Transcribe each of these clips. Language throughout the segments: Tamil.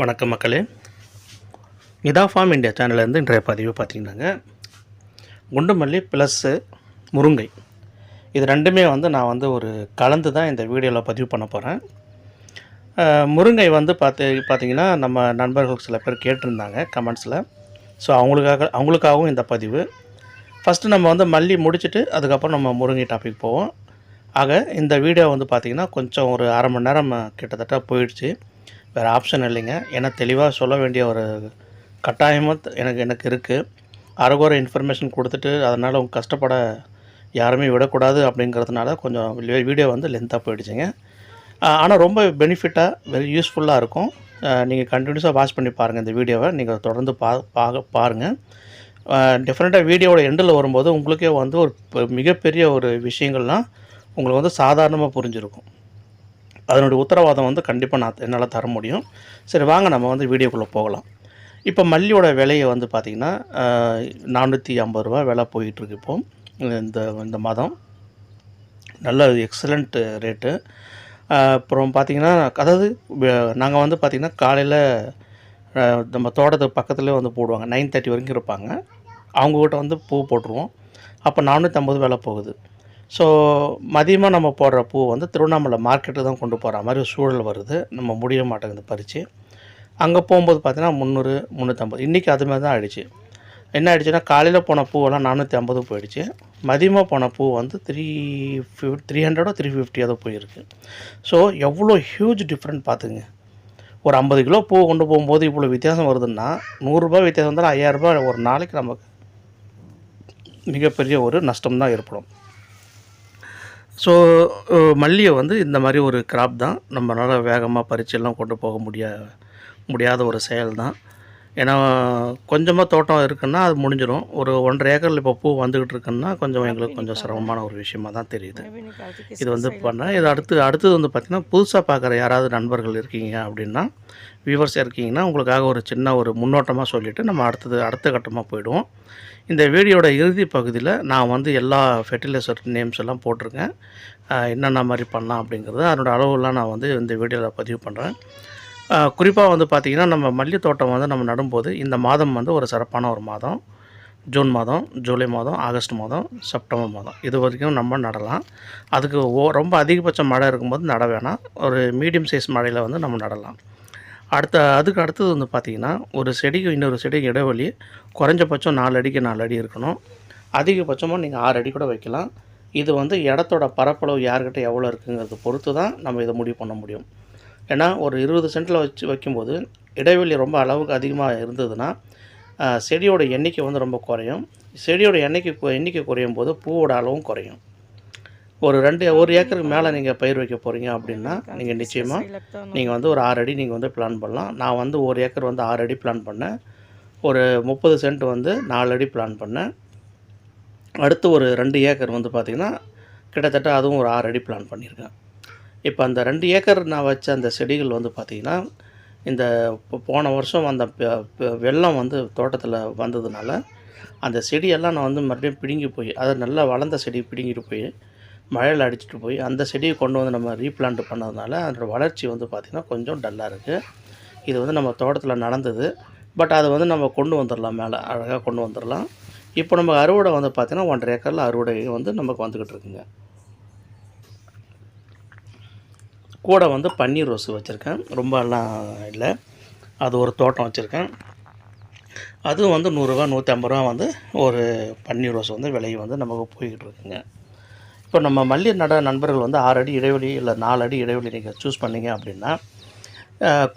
வணக்கம் மக்களே. இதா ஃபார்ம் இந்தியா சேனல்லேருந்து இன்றைய பதிவு பார்த்தீங்கன்னாங்க குண்டுமல்லி ப்ளஸ்ஸு முருங்கை. இது ரெண்டுமே வந்து நான் வந்து ஒரு கலந்து தான் இந்த வீடியோவில் பதிவு பண்ண போகிறேன் முருங்கை வந்து பார்த்து பார்த்திங்கன்னா நம்ம நண்பர்கள் சில பேர் கேட்டிருந்தாங்க கமெண்ட்ஸில் ஸோ அவங்களுக்காக அவங்களுக்காகவும் இந்த பதிவு. ஃபஸ்ட்டு நம்ம வந்து மல்லி முடிச்சுட்டு அதுக்கப்புறம் நம்ம முருங்கை டாபிக் போவோம். ஆக இந்த வீடியோ வந்து பார்த்திங்கன்னா கொஞ்சம் ஒரு அரை மணி நேரம் கிட்டத்தட்ட போயிடுச்சு. வேறு ஆப்ஷன் இல்லைங்க. ஏன்னா தெளிவாக சொல்ல வேண்டிய ஒரு கட்டாயமாக எனக்கு எனக்கு இருக்குது அரைகுறை இன்ஃபர்மேஷன் கொடுத்துட்டு அதனால் அவங்க கஷ்டப்பட யாருமே விடக்கூடாது அப்படிங்கிறதுனால கொஞ்சம் வீடியோ வந்து லென்த்தாக போயிடுச்சுங்க. ஆனால் ரொம்ப பெனிஃபிட்டாக வெரி யூஸ்ஃபுல்லாக இருக்கும். நீங்கள் கண்டினியூஸாக வாட்ச் பண்ணி பாருங்கள் இந்த வீடியோவை நீங்கள் தொடர்ந்து பா பாக பாருங்கள் டெஃபினட்டாக வீடியோவோட எண்டில் வரும்போது உங்களுக்கே வந்து ஒரு மிகப்பெரிய ஒரு விஷயங்கள்லாம் உங்களுக்கு வந்து சாதாரணமாக புரிஞ்சிருக்கும். அதனுடைய உத்தரவாதம் வந்து கண்டிப்பாக நான் என்னால் தர முடியும். சரி வாங்க நம்ம வந்து வீடியோக்குள்ளே போகலாம். இப்போ மல்லியோட விலையை வந்து பார்த்திங்கன்னா நானூற்றி ஐம்பது ரூபா விலை போயிட்டுருக்கு இப்போ. இந்த இந்த மாதம். நல்ல எக்ஸலண்ட் ரேட்டு அப்புறம் பார்த்திங்கன்னா அதாவது நாங்கள் வந்து பார்த்திங்கன்னா காலையில் நம்ம தோட்டத்துக்கு பக்கத்துலேயே வந்து போடுவாங்க. நைன் தேர்ட்டி வரைக்கும் இருப்பாங்க. அவங்கக்கிட்ட வந்து பூ போட்டுருவோம். அப்போ நானூற்றம்பது விலை போகுது. ஸோ மதியமாக நம்ம போடுற பூ வந்து திருவண்ணாமலை மார்க்கெட்டுக்கு தான் கொண்டு போகிற மாதிரி சூழல் வருது. நம்ம முடிய மாட்டேங்குது பறித்து அங்கே போகும்போது பார்த்தீங்கன்னா முந்நூறு முந்நூற்றம்பது இன்றைக்கி அது மாதிரி தான் ஆகிடுச்சு என்ன ஆகிடுச்சுன்னா காலையில் போன பூவெல்லாம் நானூற்றி ஐம்பது போயிடுச்சு. மதியமாக போன பூ வந்து த்ரீ ஃபிஃப் த்ரீ ஹண்ட்ரடோ த்ரீ ஃபிஃப்டியாவது போயிருக்கு. ஸோ எவ்வளோ ஹியூஜ் டிஃப்ரெண்ட் பார்த்துங்க. ஒரு ஐம்பது கிலோ பூ கொண்டு போகும்போது இவ்வளோ வித்தியாசம் வருதுன்னா நூறுரூபா வித்தியாசம் இருந்தாலும் ஐயாயிரரூபா ஒரு நாளைக்கு நமக்கு மிகப்பெரிய ஒரு நஷ்டம் தான் ஏற்படும். ஸோ மல்லியை வந்து இந்த மாதிரி ஒரு கிராப் தான். நம்மளால் வேகமாக பறிச்செல்லாம் கொண்டு போக முடியா முடியாத ஒரு செயல் தான் ஏன்னா கொஞ்சமாக தோட்டம் இருக்குன்னா அது முடிஞ்சிடும் ஒரு ஒன்றரை ஏக்கரில் இப்போ பூ வந்துக்கிட்டு இருக்குன்னா கொஞ்சம் எங்களுக்கு கொஞ்சம் சிரமமான ஒரு விஷயமா தான் தெரியுது. இது வந்து பண்ணேன் இது அடுத்து அடுத்தது வந்து பார்த்திங்கன்னா புதுசாக பார்க்குற யாராவது நண்பர்கள் இருக்கீங்க அப்படின்னா வியூவர்ஸ் இருக்கீங்கன்னா உங்களுக்காக ஒரு சின்ன ஒரு முன்னோட்டமாக சொல்லிவிட்டு நம்ம அடுத்தது அடுத்த கட்டமாக போயிடுவோம். இந்த வீடியோட இறுதி பகுதியில் நான் வந்து எல்லா ஃபெர்டிலைசர் நேம்ஸ் எல்லாம் போட்டிருக்கேன். என்னென்ன மாதிரி பண்ணலாம் அப்படிங்கிறது அதனோடய அளவுலாம் நான் வந்து இந்த வீடியோவில் பதிவு பண்ணுறேன் குறிப்பாக வந்து பார்த்திங்கன்னா நம்ம மல்லி தோட்டம் வந்து நம்ம நடும்போது இந்த மாதம் வந்து ஒரு சிறப்பான ஒரு மாதம். ஜூன் மாதம் ஜூலை மாதம் ஆகஸ்ட் மாதம் செப்டம்பர் மாதம். இது வரைக்கும் நம்ம நடலாம். அதுக்கு ஓ ரொம்ப அதிகபட்ச மழை இருக்கும்போது நட வேணாம். ஒரு மீடியம் சைஸ் மழையில் வந்து நம்ம நடலாம். அடுத்த அதுக்கு அடுத்தது வந்து பார்த்திங்கன்னா ஒரு செடிக்கு இன்னொரு செடிக்கு இடைவெளி குறைஞ்சபட்சம் நாலு அடிக்கு நாலு அடி இருக்கணும். அதிகபட்சமாக நீங்கள் ஆறு அடி கூட வைக்கலாம். இது வந்து இடத்தோட பரப்பளவு யார்கிட்ட எவ்வளோ இருக்குங்கிறத பொறுத்து தான் நம்ம இதை முடிவு பண்ண முடியும். ஏன்னா ஒரு இருபது சென்ட்டில் வச்சு வைக்கும்போது இடைவெளி ரொம்ப அளவுக்கு அதிகமாக இருந்ததுன்னா செடியோட எண்ணிக்கை வந்து ரொம்ப குறையும். செடியோட எண்ணிக்கை எண்ணிக்கை குறையும் போது பூவோட அளவும் குறையும். ஒரு ரெண்டு ஒரு ஏக்கருக்கு மேலே நீங்கள் பயிர் வைக்க போகிறீங்க அப்படின்னா நீங்கள் நிச்சயமாக நீங்கள் வந்து ஒரு ஆறு அடி நீங்கள் வந்து பிளான் பண்ணலாம். நான் வந்து ஒரு ஏக்கர் வந்து ஆறு அடி பிளான் பண்ணேன். ஒரு முப்பது சென்ட் வந்து நாலு அடி பிளான் பண்ணேன். அடுத்து ஒரு ரெண்டு ஏக்கர் வந்து பார்த்திங்கன்னா கிட்டத்தட்ட அதுவும் ஒரு ஆறு அடி பிளான் பண்ணியிருக்கேன். இப்போ அந்த ரெண்டு ஏக்கர் நான் வச்ச அந்த செடிகள் வந்து பார்த்திங்கன்னா இந்த போன வருஷம் அந்த வெள்ளம் வந்து தோட்டத்தில் வந்ததுனால அந்த செடியெல்லாம் நான் வந்து மறுபடியும் பிடுங்கி போய் அது நல்லா வளர்ந்த செடி பிடுங்கிட்டு போய் மழையில் அடிச்சிட்டு போய் அந்த செடியை கொண்டு வந்து நம்ம ரீப்ளான்ட் பண்ணதுனால அதோடய வளர்ச்சி வந்து பார்த்திங்கன்னா கொஞ்சம் டல்லாக இருக்குது இது வந்து நம்ம தோட்டத்தில் நடந்தது. பட் அதை வந்து நம்ம கொண்டு வந்துடலாம் மேலே அழகாக கொண்டு வந்துடலாம் இப்போ நம்ம அறுவடை வந்து பார்த்திங்கன்னா ஒன்றரை ஏக்கரில் அறுவடை வந்து நமக்கு வந்துக்கிட்டு இருக்குங்க. கூட வந்து பன்னீர் ரோஸ் வச்சுருக்கேன். ரொம்ப எல்லாம் இல்லை. அது ஒரு தோட்டம் வச்சுருக்கேன். அதுவும் வந்து நூறுரூவா நூற்றி ஐம்பது ரூபா வந்து ஒரு பன்னீர் ரோஸ் வந்து விலை வந்து நமக்கு போய்கிட்டு இருக்குங்க. இப்போ நம்ம மல்லி நட நண்பர்கள் வந்து ஆறு அடி இடைவெளி இல்லை நாலு அடி இடைவெளி நீங்கள் சூஸ் பண்ணீங்க அப்படின்னா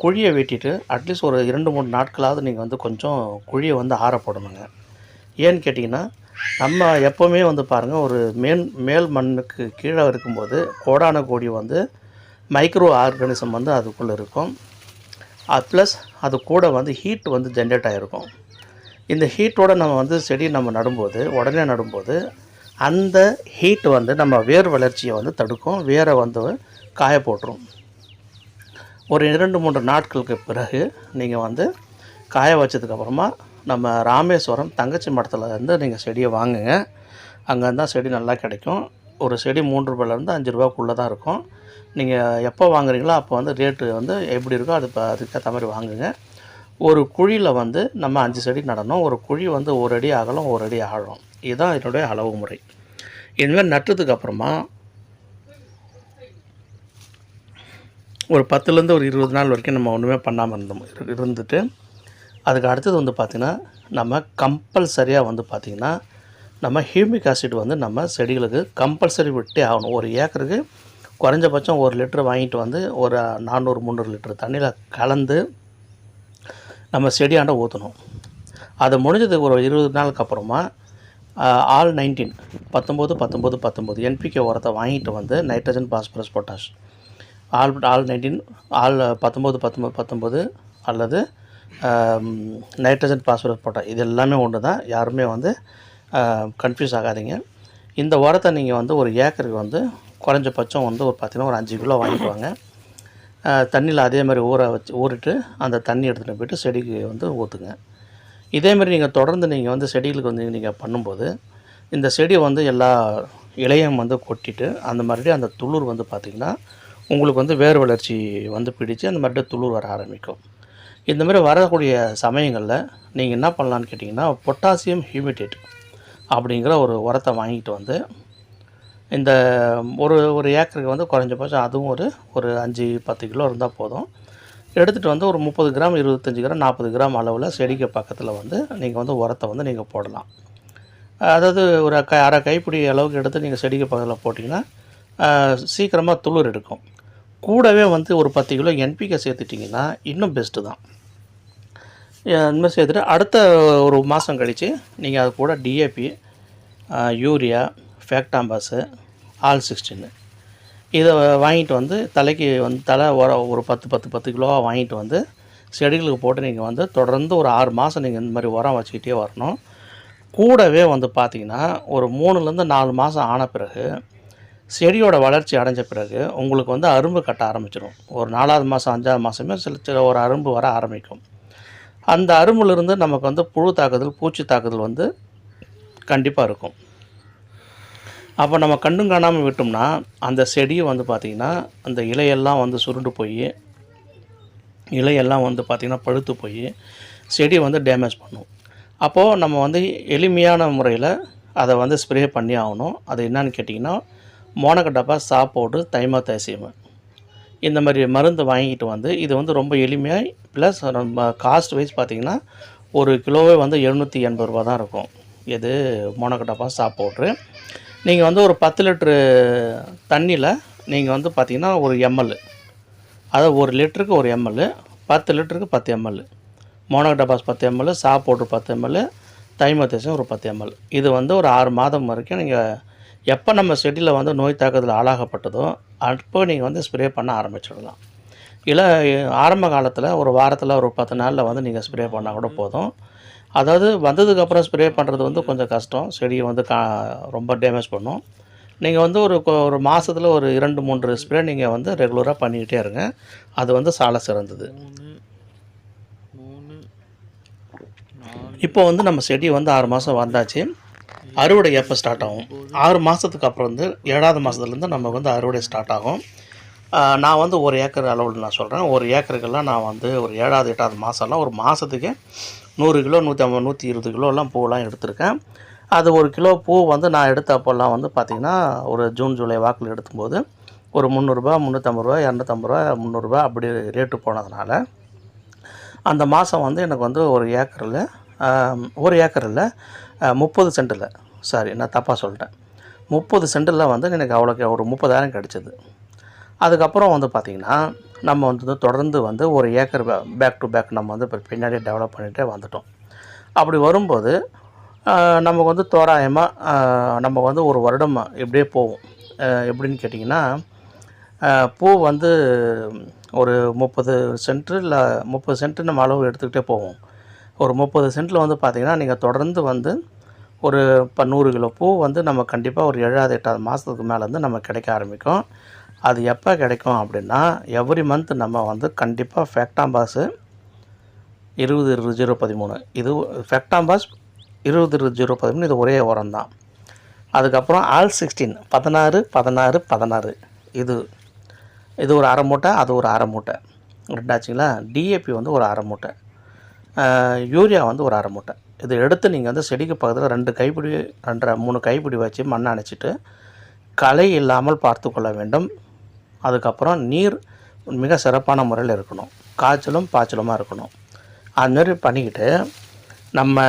குழியை வெட்டிட்டு அட்லீஸ்ட் ஒரு இரண்டு மூணு நாட்களாவது நீங்கள் வந்து கொஞ்சம் குழியை வந்து ஆற போடணுங்க. ஏன்னு கேட்டிங்கன்னா நம்ம எப்போவுமே வந்து பாருங்கள் ஒரு மேல் மேல் மண்ணுக்கு கீழே இருக்கும்போது கோடான கோடி வந்து மைக்ரோ ஆர்கானிசம் வந்து அதுக்குள்ளே இருக்கும். ப்ளஸ் அது கூட வந்து ஹீட் வந்து ஜென்ரேட் ஆகிருக்கும் இந்த ஹீட்டோட நம்ம வந்து செடி நம்ம நடும்போது உடனே நடும்போது அந்த ஹீட் வந்து நம்ம வேர் வளர்ச்சியை வந்து தடுக்கும். வேரை வந்து காய போட்டுரும். ஒரு இரண்டு மூன்று நாட்களுக்கு பிறகு நீங்கள் வந்து காய வச்சதுக்கப்புறமா நம்ம ராமேஸ்வரம் தங்கச்சி மடத்தில் இருந்து நீங்கள் செடியை வாங்குங்க. அங்கே இருந்தால் செடி நல்லா கிடைக்கும். ஒரு செடி மூன்று ரூபாயிலேருந்து அஞ்சு ரூபாக்குள்ளே தான் இருக்கும். நீங்கள் எப்போ வாங்குறீங்களோ அப்போ வந்து ரேட்டு வந்து எப்படி இருக்கோ அது ப- அதுக்கேற்ற மாதிரி வாங்குங்க. ஒரு குழியில் வந்து நம்ம அஞ்சு செடி நடணும். ஒரு குழி வந்து ஒரு அடி அகலம் ஒரு அடி ஆழம். இதுதான் என்னுடைய அளவு முறை. இதுமாதிரி நட்டதுக்கு அப்புறமா ஒரு பத்துலேருந்து ஒரு இருபது நாள் வரைக்கும் நம்ம ஒன்றுமே பண்ணாமல் இருந்தோம். இரு- இருந்துட்டு அதுக்கு அடுத்தது வந்து பார்த்திங்கன்னா நம்ம கம்பல்சரியாக வந்து பார்த்திங்கன்னா நம்ம ஹியூமிக் ஆசிட் வந்து நம்ம செடிகளுக்கு கம்பல்சரி விட்டே ஆகணும். ஒரு ஏக்கருக்கு குறைஞ்சபட்சம் ஒரு லிட்டர் வாங்கிட்டு வந்து ஒரு நானூறு முந்நூறு லிட்டர் தண்ணியில் கலந்து நம்ம செடியாண்ட ஊற்றணும் அது முடிஞ்சதுக்கு ஒரு இருபது நாளுக்கு அப்புறமா ஆல் நைன்டீன். பத்தொம்போது பத்தொம்போது பத்தொம்போது. என்பிகே உரத்தை வாங்கிட்டு வந்து nitrogen phosphorus potash all all nineteen all பத்தொம்போது பத்தொம்போது பத்தொம்போது அல்லது நைட்ரஜன் பாஸ்பரஸ் பொட்டாஷ் இது எல்லாமே ஒன்று தான் யாருமே வந்து கன்ஃபியூஸ் ஆகாதீங்க. இந்த உரத்தை நீங்கள் வந்து ஒரு ஏக்கருக்கு வந்து குறைஞ்சபட்சம் வந்து ஒரு பார்த்தீங்கன்னா ஒரு அஞ்சு கிலோ வாங்கிட்டு வாங்க. தண்ணியில் அதே மாதிரி ஊற வச்சு ஊறிட்டு அந்த தண்ணி எடுத்துகிட்டு போயிட்டு செடிக்கு வந்து ஊற்றுங்க இதேமாரி நீங்கள் தொடர்ந்து நீங்கள் வந்து செடிகளுக்கு வந்து நீங்கள் பண்ணும்போது இந்த செடி வந்து எல்லா இலையும் வந்து கொட்டிட்டு அந்த மறுபடியும் அந்த துளிர் வந்து பார்த்திங்கன்னா உங்களுக்கு வந்து வேர் வளர்ச்சி வந்து பிடிச்சு அந்த மறுபடியும் துளிர் வர ஆரம்பிக்கும். இந்த மாதிரி வரக்கூடிய சமயங்களில் நீங்கள் என்ன பண்ணலான்னு கேட்டிங்கன்னா பொட்டாசியம் ஹியூமிடேட் அப்படிங்கிற ஒரு உரத்தை வாங்கிட்டு வந்து இந்த ஒரு ஒரு ஏக்கருக்கு வந்து குறைஞ்சபட்சம் அதுவும் ஒரு ஒரு அஞ்சு பத்து கிலோ இருந்தால் போதும். எடுத்துகிட்டு வந்து ஒரு முப்பது கிராம் இருபத்தஞ்சி கிராம் நாற்பது கிராம் அளவில் செடிக்கு பக்கத்தில் வந்து நீங்கள் வந்து உரத்தை வந்து நீங்கள் போடலாம். அதாவது ஒரு க அரை கைப்பிடி அளவுக்கு எடுத்து நீங்கள் செடிக்கு பக்கத்தில் போட்டிங்கன்னா சீக்கிரமாக துளிர் எடுக்கும். கூடவே வந்து ஒரு பத்து கிலோ என்பிகே சேர்த்துட்டிங்கன்னா இன்னும் பெஸ்ட்டு தான். இனிமேல் சேர்த்துட்டு அடுத்த ஒரு மாதம் கழித்து நீங்கள் அது கூட டிஏபி யூரியா ஃபேக்டாம்பாஸு ஆல் சிக்ஸ்டின்னு இதை வாங்கிட்டு வந்து தலைக்கு வந்து தலை உர ஒரு பத்து பத்து பத்து கிலோவாக வாங்கிட்டு வந்து செடிகளுக்கு போட்டு நீங்கள் வந்து தொடர்ந்து ஒரு ஆறு மாதம் நீங்கள் இந்த மாதிரி உரம் வச்சுக்கிட்டே வரணும். கூடவே வந்து பார்த்திங்கன்னா ஒரு மூணுலேருந்து நாலு மாதம் ஆன பிறகு செடியோட வளர்ச்சி அடைஞ்ச பிறகு உங்களுக்கு வந்து அரும்பு கட்ட ஆரம்பிச்சிடும் ஒரு நாலாவது மாதம் அஞ்சாவது மாதமே சில சில ஒரு அரும்பு வர ஆரம்பிக்கும். அந்த அரும்புலேருந்து நமக்கு வந்து புழு தாக்குதல் பூச்சி தாக்குதல் வந்து கண்டிப்பாக இருக்கும். அப்போ நம்ம கண்டும் காணாமல் விட்டோம்னா அந்த செடியை வந்து பார்த்திங்கன்னா அந்த இலையெல்லாம் வந்து சுருண்டு போய் இலையெல்லாம் வந்து பார்த்திங்கன்னா பழுத்து போய் செடியை வந்து டேமேஜ் பண்ணும். அப்போது நம்ம வந்து எளிமையான முறையில் அதை வந்து ஸ்ப்ரே பண்ணி ஆகணும். அது என்னன்னு கேட்டிங்கன்னா மோனக்கட்டப்பா சாப்போடு தைமா தேசியம் இந்த மாதிரி மருந்து வாங்கிட்டு வந்து இது வந்து ரொம்ப எளிமையாக ப்ளஸ் நம்ம காஸ்ட் வைஸ் பார்த்திங்கன்னா ஒரு கிலோவே வந்து எழுநூற்றி எண்பது ரூபா தான் இருக்கும். இது மோனக்கட்டப்பா சாப்போட்ரு நீங்கள் வந்து ஒரு பத்து லிட்ரு தண்ணியில் நீங்கள் வந்து பார்த்திங்கன்னா ஒரு எம்எல் அதாவது ஒரு லிட்டருக்கு ஒரு எம்எல் பத்து லிட்டருக்கு பத்து எம்எல் மோனோடபாஸ் பத்து எம்எல் சாப்போட்ரு பத்து எம்எல் தைமத்தேசம் ஒரு பத்து எம்எல் இது வந்து ஒரு ஆறு மாதம் வரைக்கும் நீங்கள் எப்போ நம்ம செடியில் வந்து நோய் தாக்குதல் ஆளாகப்பட்டதோ அப்போ நீங்கள் வந்து ஸ்ப்ரே பண்ண ஆரம்பிச்சிடலாம். இல்லை ஆரம்ப காலத்தில் ஒரு வாரத்தில் ஒரு பத்து நாளில் வந்து நீங்கள் ஸ்ப்ரே பண்ணால் கூட போதும். அதாவது வந்ததுக்கப்புறம் ஸ்ப்ரே பண்ணுறது வந்து கொஞ்சம் கஷ்டம். செடியை வந்து கா ரொம்ப டேமேஜ் பண்ணும். நீங்கள் வந்து ஒரு கொ- ஒரு மாதத்தில் ஒரு இரண்டு மூன்று ஸ்ப்ரே நீங்கள் வந்து ரெகுலராக பண்ணிக்கிட்டே இருங்க. அது வந்து சால சிறந்தது. இப்போ வந்து நம்ம செடி வந்து ஆறு மாதம் வந்தாச்சு. அறுவடை எப்போ ஸ்டார்ட் ஆகும்? ஆறு மாதத்துக்கு அப்புறம் வந்து ஏழாவது மாதத்துலேருந்து நமக்கு வந்து அறுவடை ஸ்டார்ட் ஆகும். நான் வந்து ஒரு ஏக்கர் அளவில் நான் சொல்கிறேன் ஒரு ஏக்கருக்கெல்லாம் நான் வந்து ஒரு ஏழாவது எட்டாவது மாதம்லாம் ஒரு மாதத்துக்கு நூறு கிலோ நூற்றி ஐம்பது நூற்றி இருபது கிலோலாம் பூவெல்லாம் எடுத்திருக்கேன். அது ஒரு கிலோ பூ வந்து நான் எடுத்த அப்போல்லாம் வந்து பார்த்திங்கன்னா ஒரு ஜூன் ஜூலை வாக்கில் எடுக்கும்போது ஒரு முந்நூறுரூபா முந்நூற்றம்பது ரூபா இரநூத்தம்பது ரூபா முந்நூறுரூபா அப்படி ரேட்டு போனதுனால அந்த மாதம் வந்து எனக்கு வந்து ஒரு ஏக்கரில் ஒரு ஏக்கரில் முப்பது சென்ட்டில் சாரி நான் தப்பாக சொல்லிட்டேன். முப்பது சென்ட்டில் வந்து எனக்கு அவ்வளோக்கு ஒரு முப்பதாயிரம் கிடச்சிது. அதுக்கப்புறம் வந்து பார்த்திங்கன்னா நம்ம வந்து தொடர்ந்து வந்து ஒரு ஏக்கர் பேக் டு பேக் நம்ம வந்து இப்போ பின்னாடியே டெவலப் பண்ணிகிட்டே வந்துட்டோம். அப்படி வரும்போது நமக்கு வந்து தோராயமாக நம்ம வந்து ஒரு வருடம் இப்படியே போவோம் எப்படின்னு கேட்டிங்கன்னா பூ வந்து ஒரு முப்பது சென்ட்டு இல்லை முப்பது சென்ட்டு நம்ம அளவு எடுத்துக்கிட்டே போவோம் ஒரு முப்பது சென்ட்டில் வந்து பார்த்திங்கன்னா நீங்கள் தொடர்ந்து வந்து ஒரு இப்போ நூறு கிலோ பூ வந்து நம்ம கண்டிப்பாக ஒரு ஏழாவது எட்டாவது மாதத்துக்கு மேலே வந்து நம்ம கிடைக்க ஆரம்பிக்கும். அது எப்போ கிடைக்கும் அப்படின்னா எவ்ரி மந்த் நம்ம வந்து கண்டிப்பாக ஃபேக்டாம் பாஸு இருபது இருபது ஜீரோ பதிமூணு. இது ஃபேக்டாம் பாஸ் இருபது இருபது ஜீரோ பதிமூணு இது ஒரே உரம் தான். அதுக்கப்புறம் ஆல் சிக்ஸ்டீன் பதினாறு பதினாறு பதினாறு. இது இது ஒரு அரை மூட்டை அது ஒரு அரை மூட்டை. ரெண்டாச்சுங்களா? டிஏபி வந்து ஒரு அரை மூட்டை. யூரியா வந்து ஒரு அரை மூட்டை. இது எடுத்து நீங்கள் வந்து செடிக்கு பக்கத்தில் ரெண்டு கைப்பிடி ரெண்டரை மூணு கைப்பிடி வச்சு மண்ணை அணைச்சிட்டு களை இல்லாமல் பார்த்து கொள்ள வேண்டும். அதுக்கப்புறம் நீர் மிக சிறப்பான முறையில் இருக்கணும். காய்ச்சலும் பாய்ச்சலுமாக இருக்கணும். அதுமாரி பண்ணிக்கிட்டு நம்ம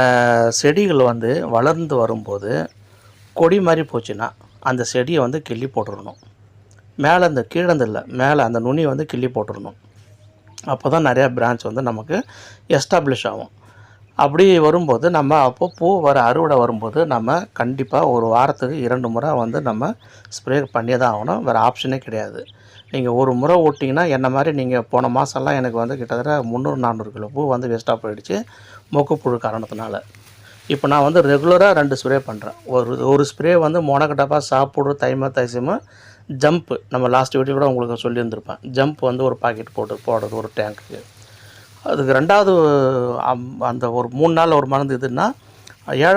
செடிகள் வந்து வளர்ந்து வரும்போது கொடி மாதிரி போச்சுன்னா அந்த செடியை வந்து கிள்ளி போட்டுடணும் மேலே அந்த கீழந்து இல்லை மேலே அந்த நுனி வந்து கிள்ளி போட்டுடணும் அப்போ தான் நிறையா பிரான்ச் வந்து நமக்கு எஸ்டாப்ளிஷ் ஆகும். அப்படி வரும்போது நம்ம அப்போ பூ வர அறுவடை வரும்போது நம்ம கண்டிப்பாக ஒரு வாரத்துக்கு இரண்டு முறை வந்து நம்ம ஸ்ப்ரே பண்ணியே தான் ஆகணும். வேறு ஆப்ஷனே கிடையாது. நீங்கள் ஒரு முறை ஓட்டிங்கன்னா என்ன மாதிரி நீங்கள் போன மாதம்லாம் எனக்கு வந்து கிட்டத்தட்ட முந்நூறு நானூறு கிலோ பூ வந்து வேஸ்ட்டாக போயிடுச்சு மொக்குப்புழு காரணத்தினால. இப்போ நான் வந்து ரெகுலராக ரெண்டு ஸ்ப்ரே பண்ணுறேன் ஒரு ஒரு ஸ்ப்ரே வந்து மொனக்கட்டப்பா சாப்பிடு தைம தைசிம ஜம்ப்பு நம்ம லாஸ்ட் வீட்டில் கூட உங்களுக்கு சொல்லியிருந்திருப்பேன். ஜம்ப் வந்து ஒரு பாக்கெட் போட்டு போடுறது ஒரு டேங்க்குக்கு அதுக்கு ரெண்டாவது அம், அந்த ஒரு மூணு நாள் ஒரு மருந்து இதுன்னா ஏழாவது